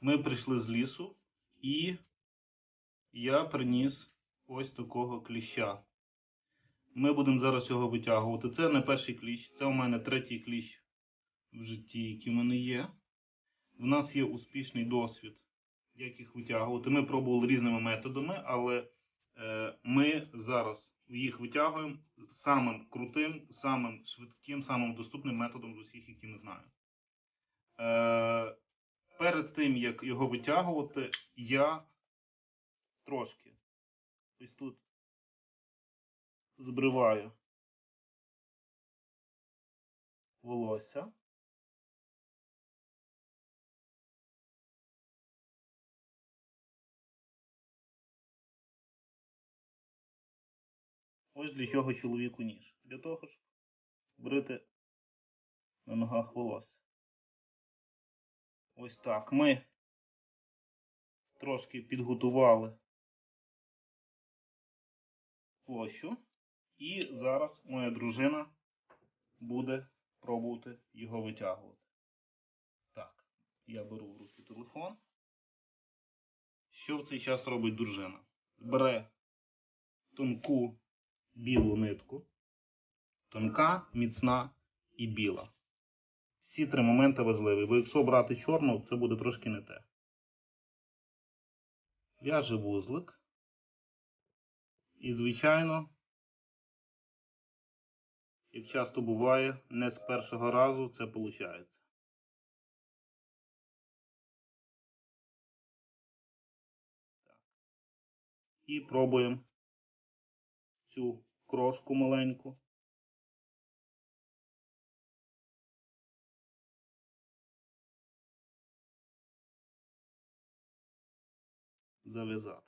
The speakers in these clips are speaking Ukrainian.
Ми прийшли з лісу, і я приніс ось такого кліща. Ми будемо зараз його витягувати. Це не перший кліщ, це у мене третій кліщ в житті, який в мене є. В нас є успішний досвід, як їх витягувати. Ми пробували різними методами, але е, ми зараз їх витягуємо самим крутим, самим швидким, самим доступним методом з усіх, які ми знаємо. Е, перед тим, як його витягувати, я трошки ось тут збриваю волосся. Ось для чого чоловіку ніж. Для того, щоб брити на ногах волосся. Ось так. Ми трошки підготували площу. І зараз моя дружина буде пробувати його витягувати. Так, я беру в руки телефон. Що в цей час робить дружина? Бере тонку білу нитку. Тонка, міцна і біла. Всі три моменти важливі, бо якщо брати чорну, це буде трошки не те. В'яже вузлик. І, звичайно, як часто буває, не з першого разу це виходить. І пробуємо цю крошку маленьку. Зав'язати.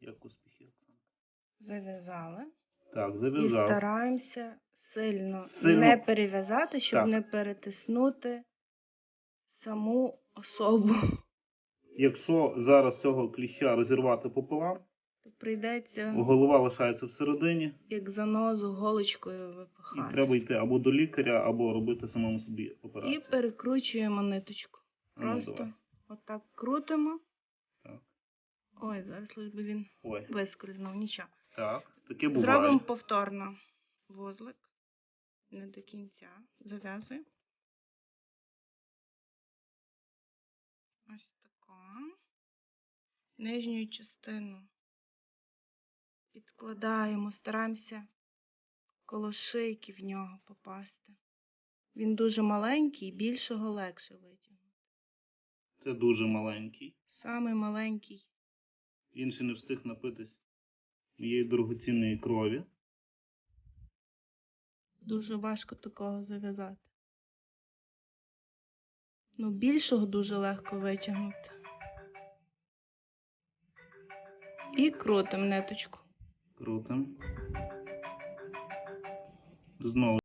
Як успіхи, Оксана? Зав'язали. Так, І стараємося сильно, Сильно. не перев'язати, щоб Так. не перетиснути саму особу. Якщо зараз цього кліща розірвати пополам, прийдеться, голова лишається всередині, як занозу, голочкою і треба йти або до лікаря, або робити самому собі І перекручуємо ниточку. Ну, Просто отак крутимо. Так. Ой, зараз лиш би він Ой, вискользнув, нічого. так, таке буває. Зробимо повторно вузлик. Не до кінця. Зав'язуємо. Ось така. Нижню частину підкладаємо, стараємося коло шийки в нього попасти. Він дуже маленький, більшого легше витягнути. Це дуже маленький. Самий маленький Він ще не встиг напитись моєї дорогоцінної крові. Дуже важко такого зав'язати. Ну, більшого дуже легко витягнути. І крутим ниточку. Крутим. Знову